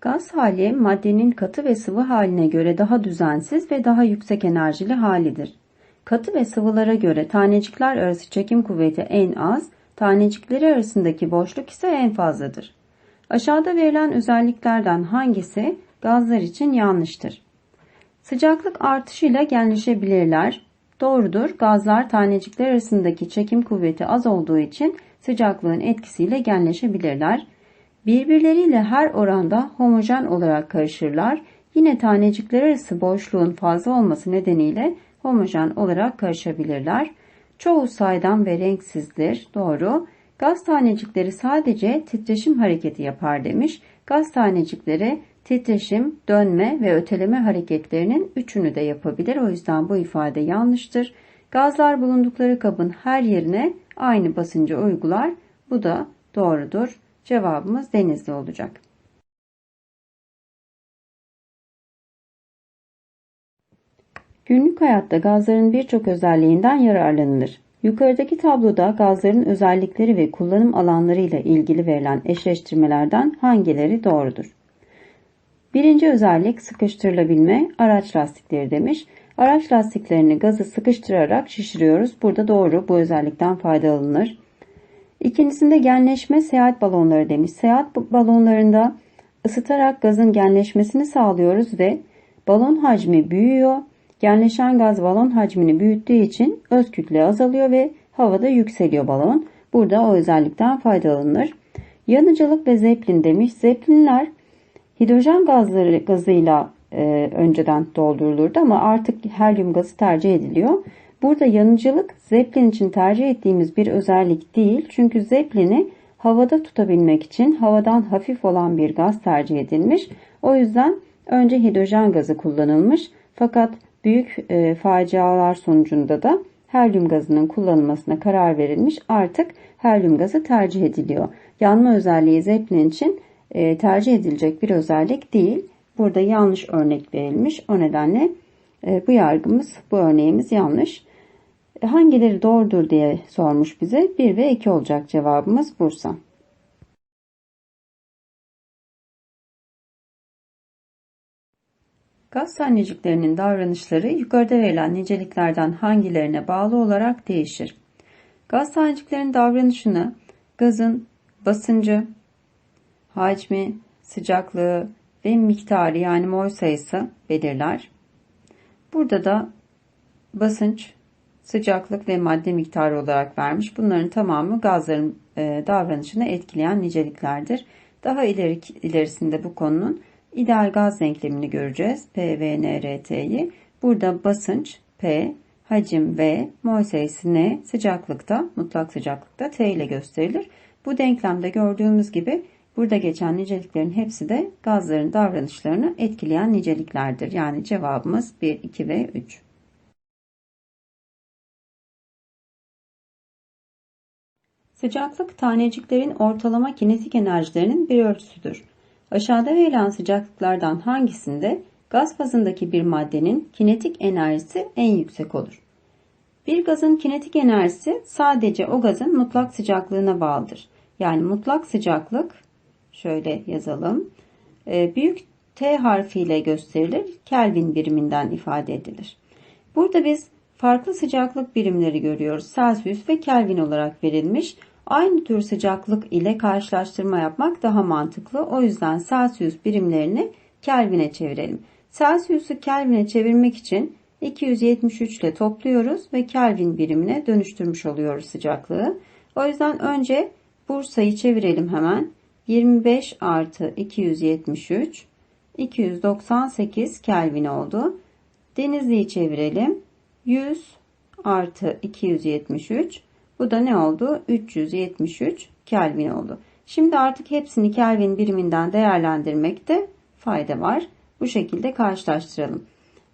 Gaz hali maddenin katı ve sıvı haline göre daha düzensiz ve daha yüksek enerjili halidir. Katı ve sıvılara göre tanecikler arası çekim kuvveti en az, tanecikleri arasındaki boşluk ise en fazladır. Aşağıda verilen özelliklerden hangisi gazlar için yanlıştır? Sıcaklık artışıyla genleşebilirler. Doğrudur. Gazlar tanecikler arasındaki çekim kuvveti az olduğu için sıcaklığın etkisiyle genleşebilirler. Birbirleriyle her oranda homojen olarak karışırlar. Yine tanecikler arası boşluğun fazla olması nedeniyle homojen olarak karışabilirler. Çoğu saydam ve renksizdir. Doğru. Gaz tanecikleri sadece titreşim hareketi yapar demiş. Gaz tanecikleri titreşim, dönme ve öteleme hareketlerinin üçünü de yapabilir. O yüzden bu ifade yanlıştır. Gazlar bulundukları kabın her yerine aynı basıncı uygular. Bu da doğrudur. Cevabımız denizli olacak. Günlük hayatta gazların birçok özelliğinden yararlanılır. Yukarıdaki tabloda gazların özellikleri ve kullanım alanları ile ilgili verilen eşleştirmelerden hangileri doğrudur? Birinci özellik sıkıştırılabilme araç lastikleri demiş. Araç lastiklerini gazı sıkıştırarak şişiriyoruz. Burada doğru bu özellikten faydalanılır. İkincisinde genleşme seyahat balonları demiş. Seyahat balonlarında ısıtarak gazın genleşmesini sağlıyoruz ve balon hacmi büyüyor. Genleşen gaz balon hacmini büyüttüğü için öz kütle azalıyor ve havada yükseliyor balon. Burada o özellikten faydalanılır. Yanıcılık ve zeplin demiş. Zeplinler hidrojen gazları gazıyla e, önceden doldurulurdu ama artık helyum gazı tercih ediliyor. Burada yanıcılık Zeppelin için tercih ettiğimiz bir özellik değil. Çünkü Zeppelin'i havada tutabilmek için havadan hafif olan bir gaz tercih edilmiş. O yüzden önce hidrojen gazı kullanılmış. Fakat büyük e, facialar sonucunda da helyum gazının kullanılmasına karar verilmiş. Artık helyum gazı tercih ediliyor. Yanma özelliği Zeppelin için e, tercih edilecek bir özellik değil. Burada yanlış örnek verilmiş. O nedenle e, bu yargımız, bu örneğimiz yanlış. E, hangileri doğrudur diye sormuş bize. 1 ve 2 olacak cevabımız Bursa. Gaz taneciklerinin davranışları yukarıda verilen niceliklerden hangilerine bağlı olarak değişir. Gaz taneciklerinin davranışını gazın basıncı, hacmi, sıcaklığı ve miktarı yani mol sayısı belirler. Burada da basınç, sıcaklık ve madde miktarı olarak vermiş. Bunların tamamı gazların e, davranışını etkileyen niceliklerdir. Daha ileri, ilerisinde bu konunun ideal gaz denklemini göreceğiz. P, V, N, R, T'yi. Burada basınç P, hacim V, mol sayısı N, sıcaklıkta, mutlak sıcaklıkta T ile gösterilir. Bu denklemde gördüğümüz gibi burada geçen niceliklerin hepsi de gazların davranışlarını etkileyen niceliklerdir. Yani cevabımız 1, 2 ve 3. Sıcaklık taneciklerin ortalama kinetik enerjilerinin bir ölçüsüdür. Aşağıda verilen sıcaklıklardan hangisinde gaz fazındaki bir maddenin kinetik enerjisi en yüksek olur? Bir gazın kinetik enerjisi sadece o gazın mutlak sıcaklığına bağlıdır. Yani mutlak sıcaklık şöyle yazalım. E, büyük T harfiyle gösterilir. Kelvin biriminden ifade edilir. Burada biz farklı sıcaklık birimleri görüyoruz. Celsius ve Kelvin olarak verilmiş. Aynı tür sıcaklık ile karşılaştırma yapmak daha mantıklı. O yüzden Celsius birimlerini Kelvin'e çevirelim. Celsius'u Kelvin'e çevirmek için 273 ile topluyoruz ve Kelvin birimine dönüştürmüş oluyoruz sıcaklığı. O yüzden önce Bursa'yı çevirelim hemen. 25 artı 273 298 Kelvin oldu. Denizli'yi çevirelim. 100 artı 273 bu da ne oldu? 373 Kelvin oldu. Şimdi artık hepsini Kelvin biriminden değerlendirmekte fayda var. Bu şekilde karşılaştıralım.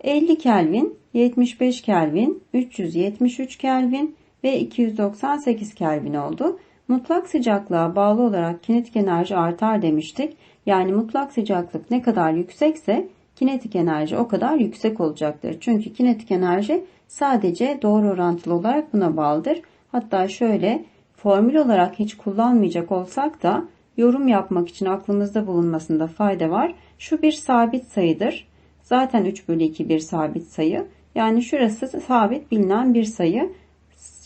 50 Kelvin, 75 Kelvin, 373 Kelvin ve 298 Kelvin oldu. Mutlak sıcaklığa bağlı olarak kinetik enerji artar demiştik. Yani mutlak sıcaklık ne kadar yüksekse kinetik enerji o kadar yüksek olacaktır. Çünkü kinetik enerji sadece doğru orantılı olarak buna bağlıdır. Hatta şöyle formül olarak hiç kullanmayacak olsak da yorum yapmak için aklımızda bulunmasında fayda var. Şu bir sabit sayıdır. Zaten 3 bölü 2 bir sabit sayı. Yani şurası sabit bilinen bir sayı.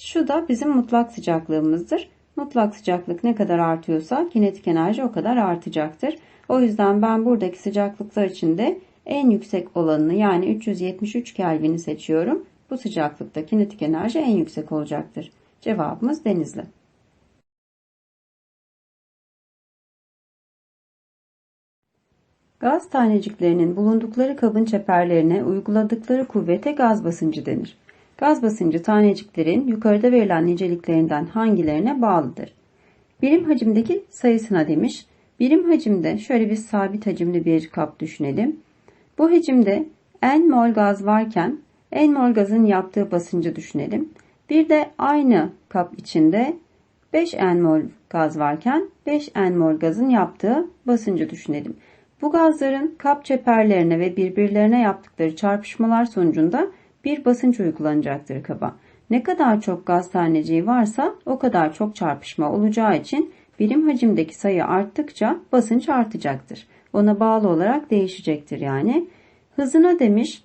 Şu da bizim mutlak sıcaklığımızdır. Mutlak sıcaklık ne kadar artıyorsa kinetik enerji o kadar artacaktır. O yüzden ben buradaki sıcaklıklar içinde en yüksek olanını yani 373 Kelvin'i seçiyorum. Bu sıcaklıkta kinetik enerji en yüksek olacaktır. Cevabımız Denizli. Gaz taneciklerinin bulundukları kabın çeperlerine uyguladıkları kuvvete gaz basıncı denir. Gaz basıncı taneciklerin yukarıda verilen niceliklerinden hangilerine bağlıdır? Birim hacimdeki sayısına demiş. Birim hacimde şöyle bir sabit hacimli bir kap düşünelim. Bu hacimde n mol gaz varken n mol gazın yaptığı basıncı düşünelim. Bir de aynı kap içinde 5 n mol gaz varken 5 n mol gazın yaptığı basıncı düşünelim. Bu gazların kap çeperlerine ve birbirlerine yaptıkları çarpışmalar sonucunda bir basınç uygulanacaktır kaba. Ne kadar çok gaz taneciği varsa o kadar çok çarpışma olacağı için birim hacimdeki sayı arttıkça basınç artacaktır. Ona bağlı olarak değişecektir yani. Hızına demiş.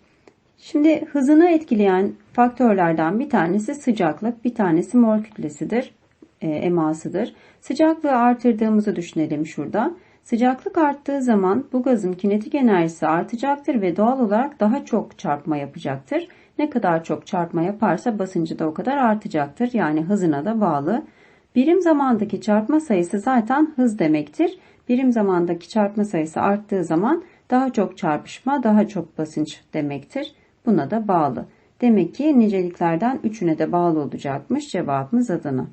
Şimdi hızını etkileyen faktörlerden bir tanesi sıcaklık, bir tanesi mol kütlesidir, e, emasıdır. Sıcaklığı artırdığımızı düşünelim şurada. Sıcaklık arttığı zaman bu gazın kinetik enerjisi artacaktır ve doğal olarak daha çok çarpma yapacaktır. Ne kadar çok çarpma yaparsa basıncı da o kadar artacaktır. Yani hızına da bağlı. Birim zamandaki çarpma sayısı zaten hız demektir. Birim zamandaki çarpma sayısı arttığı zaman daha çok çarpışma, daha çok basınç demektir. Buna da bağlı. Demek ki niceliklerden üçüne de bağlı olacakmış. Cevabımız Adana.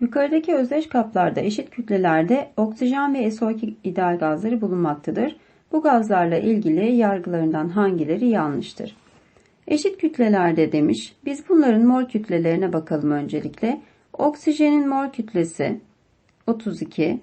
Yukarıdaki özdeş kaplarda eşit kütlelerde oksijen ve SO2 ideal gazları bulunmaktadır. Bu gazlarla ilgili yargılarından hangileri yanlıştır? Eşit kütlelerde demiş. Biz bunların mol kütlelerine bakalım öncelikle. Oksijenin mol kütlesi 32.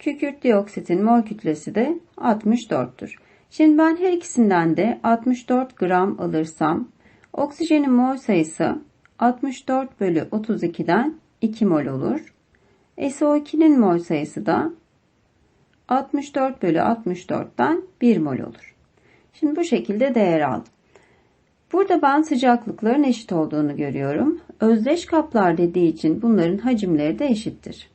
Kükürt dioksitin mol kütlesi de 64'tür. Şimdi ben her ikisinden de 64 gram alırsam oksijenin mol sayısı 64 bölü 32'den 2 mol olur. SO2'nin mol sayısı da 64 bölü 64'ten 1 mol olur. Şimdi bu şekilde değer aldım. Burada ben sıcaklıkların eşit olduğunu görüyorum. Özdeş kaplar dediği için bunların hacimleri de eşittir.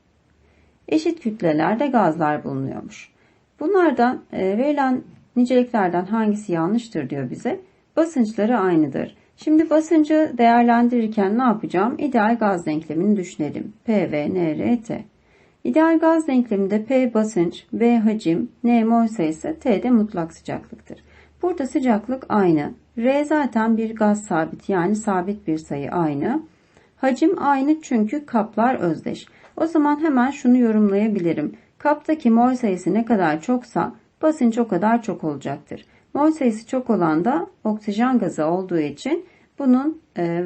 Eşit kütlelerde gazlar bulunuyormuş. Bunlardan e, verilen niceliklerden hangisi yanlıştır diyor bize. Basınçları aynıdır. Şimdi basıncı değerlendirirken ne yapacağım? İdeal gaz denklemini düşünelim. P V N R T. İdeal gaz denkleminde P basınç, V hacim, N mol sayısı, T de mutlak sıcaklıktır. Burada sıcaklık aynı. R zaten bir gaz sabit yani sabit bir sayı aynı. Hacim aynı çünkü kaplar özdeş. O zaman hemen şunu yorumlayabilirim. Kaptaki mol sayısı ne kadar çoksa basınç o kadar çok olacaktır. Mol sayısı çok olan da oksijen gazı olduğu için bunun e,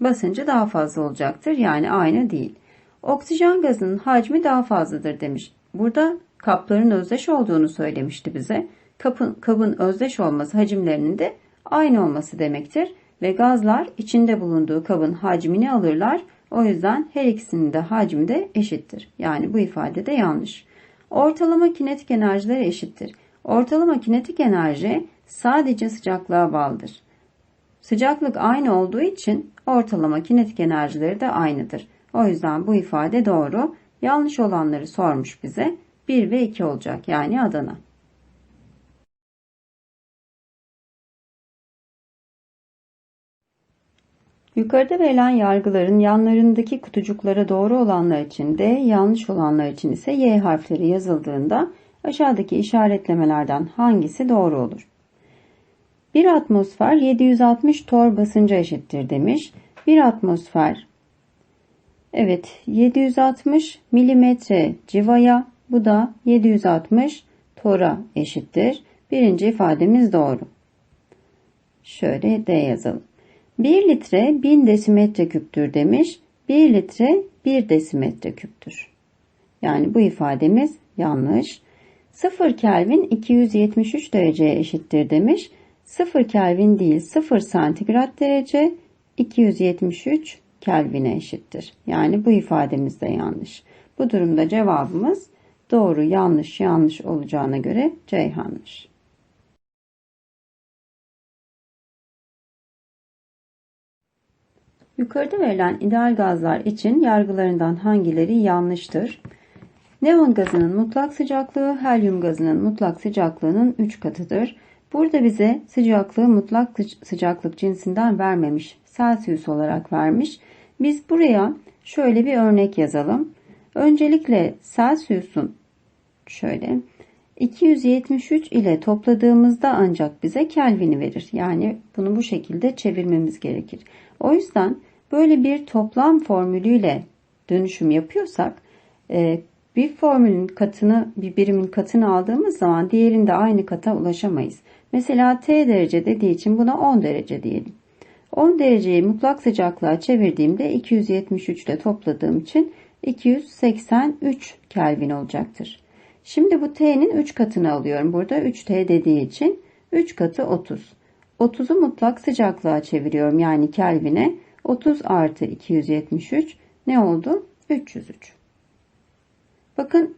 basıncı daha fazla olacaktır. Yani aynı değil. Oksijen gazının hacmi daha fazladır demiş. Burada kapların özdeş olduğunu söylemişti bize. Kapın, kabın özdeş olması hacimlerinin de aynı olması demektir. Ve gazlar içinde bulunduğu kabın hacmini alırlar. O yüzden her ikisinin de hacmi de eşittir. Yani bu ifade de yanlış. Ortalama kinetik enerjileri eşittir. Ortalama kinetik enerji sadece sıcaklığa bağlıdır. Sıcaklık aynı olduğu için ortalama kinetik enerjileri de aynıdır. O yüzden bu ifade doğru. Yanlış olanları sormuş bize. 1 ve 2 olacak yani Adana. Yukarıda verilen yargıların yanlarındaki kutucuklara doğru olanlar için D, yanlış olanlar için ise Y harfleri yazıldığında aşağıdaki işaretlemelerden hangisi doğru olur? Bir atmosfer 760 tor basınca eşittir demiş. Bir atmosfer evet 760 milimetre civaya bu da 760 tora eşittir. Birinci ifademiz doğru. Şöyle D yazalım. 1 litre 1000 desimetre küptür demiş. 1 litre 1 desimetre küptür. Yani bu ifademiz yanlış. 0 Kelvin 273 dereceye eşittir demiş. 0 Kelvin değil 0 santigrat derece 273 Kelvin'e eşittir. Yani bu ifademiz de yanlış. Bu durumda cevabımız doğru, yanlış, yanlış olacağına göre Ceyhan'mış. Yukarıda verilen ideal gazlar için yargılarından hangileri yanlıştır? Neon gazının mutlak sıcaklığı helyum gazının mutlak sıcaklığının 3 katıdır. Burada bize sıcaklığı mutlak sıcaklık cinsinden vermemiş. Celsius olarak vermiş. Biz buraya şöyle bir örnek yazalım. Öncelikle Celsius'un şöyle 273 ile topladığımızda ancak bize Kelvin'i verir. Yani bunu bu şekilde çevirmemiz gerekir. O yüzden böyle bir toplam formülüyle dönüşüm yapıyorsak e, bir formülün katını bir birimin katını aldığımız zaman diğerinde aynı kata ulaşamayız. Mesela T derece dediği için buna 10 derece diyelim. 10 dereceyi mutlak sıcaklığa çevirdiğimde 273 ile topladığım için 283 Kelvin olacaktır. Şimdi bu T'nin 3 katını alıyorum. Burada 3T dediği için 3 katı 30. 30'u mutlak sıcaklığa çeviriyorum. Yani Kelvin'e 30 artı 273 ne oldu? 303. Bakın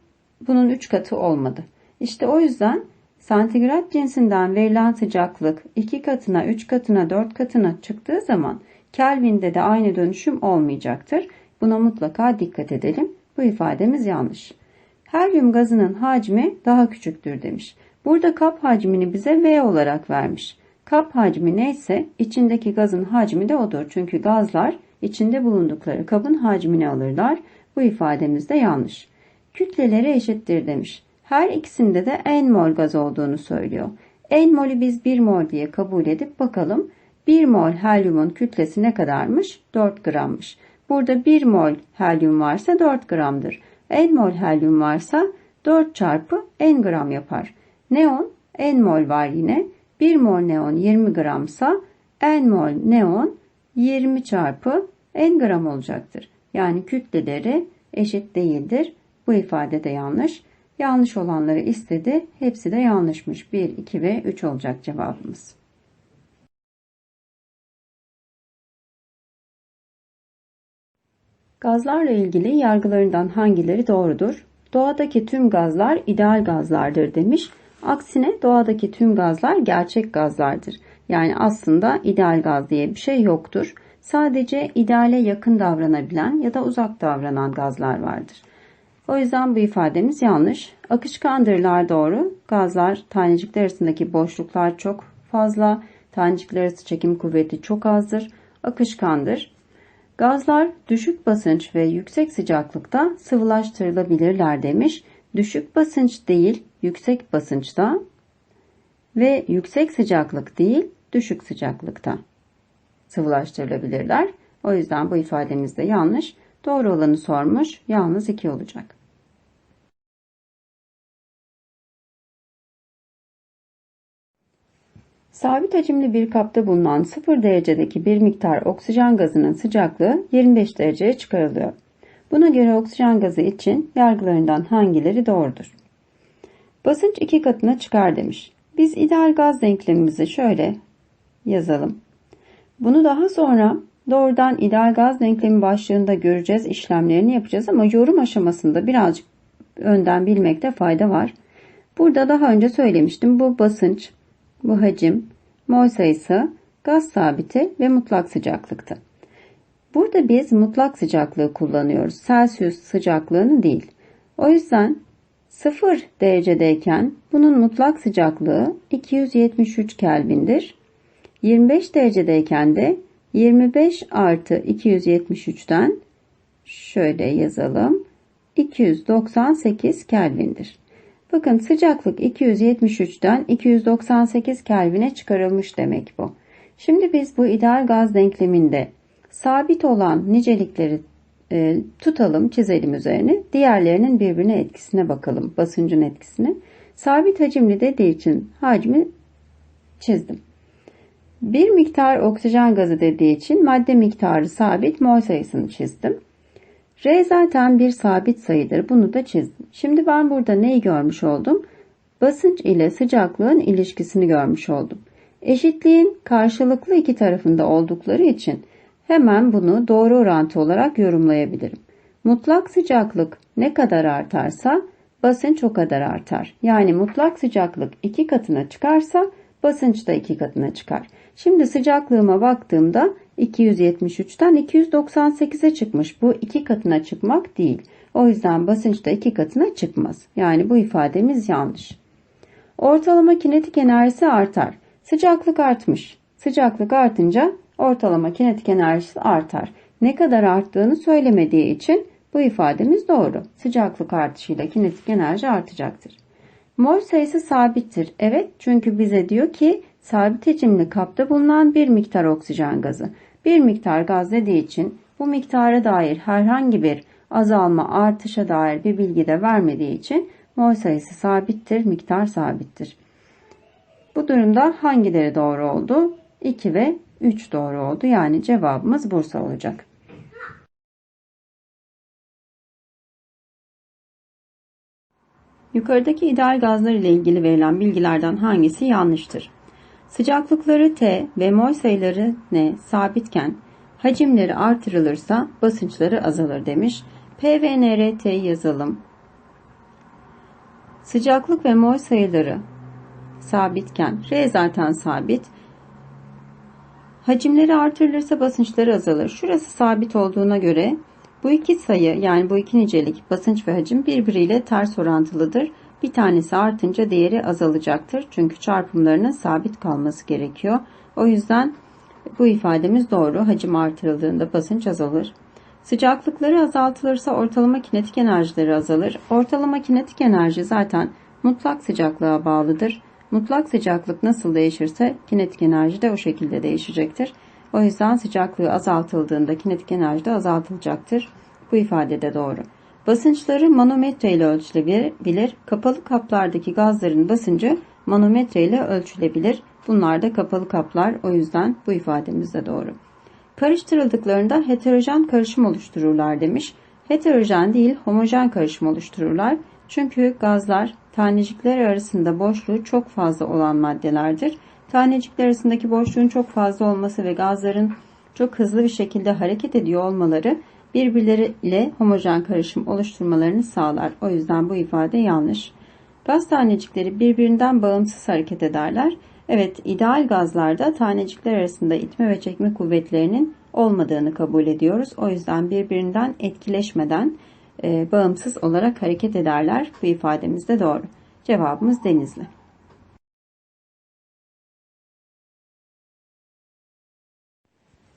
bunun 3 katı olmadı. İşte o yüzden santigrat cinsinden verilen sıcaklık 2 katına, 3 katına, 4 katına çıktığı zaman Kelvin'de de aynı dönüşüm olmayacaktır. Buna mutlaka dikkat edelim. Bu ifademiz yanlış. Helyum gazının hacmi daha küçüktür demiş. Burada kap hacmini bize V olarak vermiş. Kap hacmi neyse içindeki gazın hacmi de odur. Çünkü gazlar içinde bulundukları kabın hacmini alırlar. Bu ifademiz de yanlış. Kütleleri eşittir demiş. Her ikisinde de n mol gaz olduğunu söylüyor. n molü biz 1 mol diye kabul edip bakalım. 1 mol helyumun kütlesi ne kadarmış? 4 grammış. Burada 1 mol helyum varsa 4 gramdır. n mol helyum varsa 4 çarpı n gram yapar. Neon n mol var yine. 1 mol neon 20 gramsa n mol neon 20 çarpı n gram olacaktır. Yani kütleleri eşit değildir. Bu ifade de yanlış. Yanlış olanları istedi. Hepsi de yanlışmış. 1, 2 ve 3 olacak cevabımız. Gazlarla ilgili yargılarından hangileri doğrudur? Doğadaki tüm gazlar ideal gazlardır demiş. Aksine doğadaki tüm gazlar gerçek gazlardır. Yani aslında ideal gaz diye bir şey yoktur. Sadece ideale yakın davranabilen ya da uzak davranan gazlar vardır. O yüzden bu ifademiz yanlış. Akışkandırlar doğru. Gazlar tanecikler arasındaki boşluklar çok fazla. Tanecikler arası çekim kuvveti çok azdır. Akışkandır. Gazlar düşük basınç ve yüksek sıcaklıkta sıvılaştırılabilirler demiş. Düşük basınç değil, yüksek basınçta ve yüksek sıcaklık değil, düşük sıcaklıkta sıvılaştırılabilirler. O yüzden bu ifademiz de yanlış. Doğru olanı sormuş. Yalnız 2 olacak. Sabit hacimli bir kapta bulunan 0 derecedeki bir miktar oksijen gazının sıcaklığı 25 dereceye çıkarılıyor. Buna göre oksijen gazı için yargılarından hangileri doğrudur? Basınç iki katına çıkar demiş. Biz ideal gaz denklemimizi şöyle yazalım. Bunu daha sonra doğrudan ideal gaz denklemi başlığında göreceğiz, işlemlerini yapacağız ama yorum aşamasında birazcık önden bilmekte fayda var. Burada daha önce söylemiştim. Bu basınç, bu hacim, mol sayısı, gaz sabiti ve mutlak sıcaklıktı. Burada biz mutlak sıcaklığı kullanıyoruz. Celsius sıcaklığını değil. O yüzden 0 derecedeyken bunun mutlak sıcaklığı 273 Kelvin'dir. 25 derecedeyken de 25 artı 273'ten şöyle yazalım. 298 Kelvin'dir. Bakın sıcaklık 273'ten 298 Kelvin'e çıkarılmış demek bu. Şimdi biz bu ideal gaz denkleminde sabit olan nicelikleri e, tutalım, çizelim üzerine. Diğerlerinin birbirine etkisine bakalım, basıncın etkisine. Sabit hacimli dediği için hacmi çizdim. Bir miktar oksijen gazı dediği için madde miktarı sabit, mol sayısını çizdim. R zaten bir sabit sayıdır. Bunu da çizdim. Şimdi ben burada neyi görmüş oldum? Basınç ile sıcaklığın ilişkisini görmüş oldum. Eşitliğin karşılıklı iki tarafında oldukları için Hemen bunu doğru orantı olarak yorumlayabilirim. Mutlak sıcaklık ne kadar artarsa basınç o kadar artar. Yani mutlak sıcaklık iki katına çıkarsa basınç da iki katına çıkar. Şimdi sıcaklığıma baktığımda 273'ten 298'e çıkmış. Bu iki katına çıkmak değil. O yüzden basınç da iki katına çıkmaz. Yani bu ifademiz yanlış. Ortalama kinetik enerjisi artar. Sıcaklık artmış. Sıcaklık artınca ortalama kinetik enerjisi artar. Ne kadar arttığını söylemediği için bu ifademiz doğru. Sıcaklık artışıyla kinetik enerji artacaktır. Mol sayısı sabittir. Evet çünkü bize diyor ki sabit hacimli kapta bulunan bir miktar oksijen gazı. Bir miktar gaz dediği için bu miktara dair herhangi bir azalma artışa dair bir bilgi de vermediği için mol sayısı sabittir, miktar sabittir. Bu durumda hangileri doğru oldu? 2 ve 3 doğru oldu. Yani cevabımız Bursa olacak. Yukarıdaki ideal gazlar ile ilgili verilen bilgilerden hangisi yanlıştır? Sıcaklıkları T ve mol sayıları N sabitken hacimleri artırılırsa basınçları azalır demiş. P ve NRT yazalım. Sıcaklık ve mol sayıları sabitken R zaten sabit. Hacimleri artırılırsa basınçları azalır. Şurası sabit olduğuna göre bu iki sayı yani bu iki nicelik basınç ve hacim birbiriyle ters orantılıdır. Bir tanesi artınca diğeri azalacaktır. Çünkü çarpımlarının sabit kalması gerekiyor. O yüzden bu ifademiz doğru. Hacim artırıldığında basınç azalır. Sıcaklıkları azaltılırsa ortalama kinetik enerjileri azalır. Ortalama kinetik enerji zaten mutlak sıcaklığa bağlıdır. Mutlak sıcaklık nasıl değişirse kinetik enerji de o şekilde değişecektir. O yüzden sıcaklığı azaltıldığında kinetik enerji de azaltılacaktır. Bu ifade de doğru. Basınçları manometre ile ölçülebilir. Kapalı kaplardaki gazların basıncı manometre ile ölçülebilir. Bunlar da kapalı kaplar. O yüzden bu ifademiz de doğru. Karıştırıldıklarında heterojen karışım oluştururlar demiş. Heterojen değil homojen karışım oluştururlar. Çünkü gazlar tanecikler arasında boşluğu çok fazla olan maddelerdir. Tanecikler arasındaki boşluğun çok fazla olması ve gazların çok hızlı bir şekilde hareket ediyor olmaları birbirleriyle homojen karışım oluşturmalarını sağlar. O yüzden bu ifade yanlış. Gaz tanecikleri birbirinden bağımsız hareket ederler. Evet, ideal gazlarda tanecikler arasında itme ve çekme kuvvetlerinin olmadığını kabul ediyoruz. O yüzden birbirinden etkileşmeden e, bağımsız olarak hareket ederler. Bu ifademiz de doğru. Cevabımız Denizli.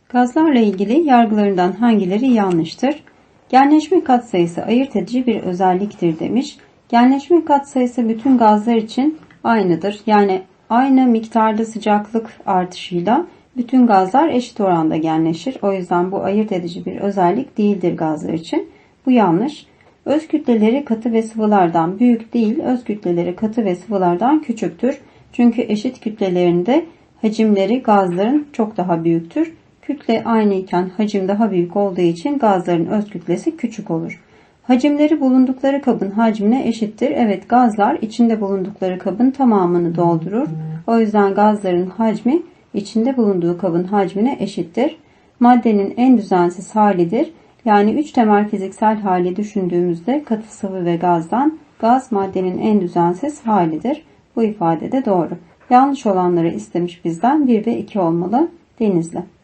Gazlarla ilgili yargılarından hangileri yanlıştır? Genleşme katsayısı ayırt edici bir özelliktir demiş. Genleşme katsayısı bütün gazlar için aynıdır. Yani aynı miktarda sıcaklık artışıyla bütün gazlar eşit oranda genleşir. O yüzden bu ayırt edici bir özellik değildir gazlar için. Bu yanlış. Öz kütleleri katı ve sıvılardan büyük değil, öz kütleleri katı ve sıvılardan küçüktür. Çünkü eşit kütlelerinde hacimleri gazların çok daha büyüktür. Kütle aynı iken hacim daha büyük olduğu için gazların öz kütlesi küçük olur. Hacimleri bulundukları kabın hacmine eşittir. Evet gazlar içinde bulundukları kabın tamamını doldurur. O yüzden gazların hacmi içinde bulunduğu kabın hacmine eşittir. Maddenin en düzensiz halidir. Yani 3 temel fiziksel hali düşündüğümüzde katı sıvı ve gazdan gaz maddenin en düzensiz halidir. Bu ifade de doğru. Yanlış olanları istemiş bizden 1 ve 2 olmalı. Denizli.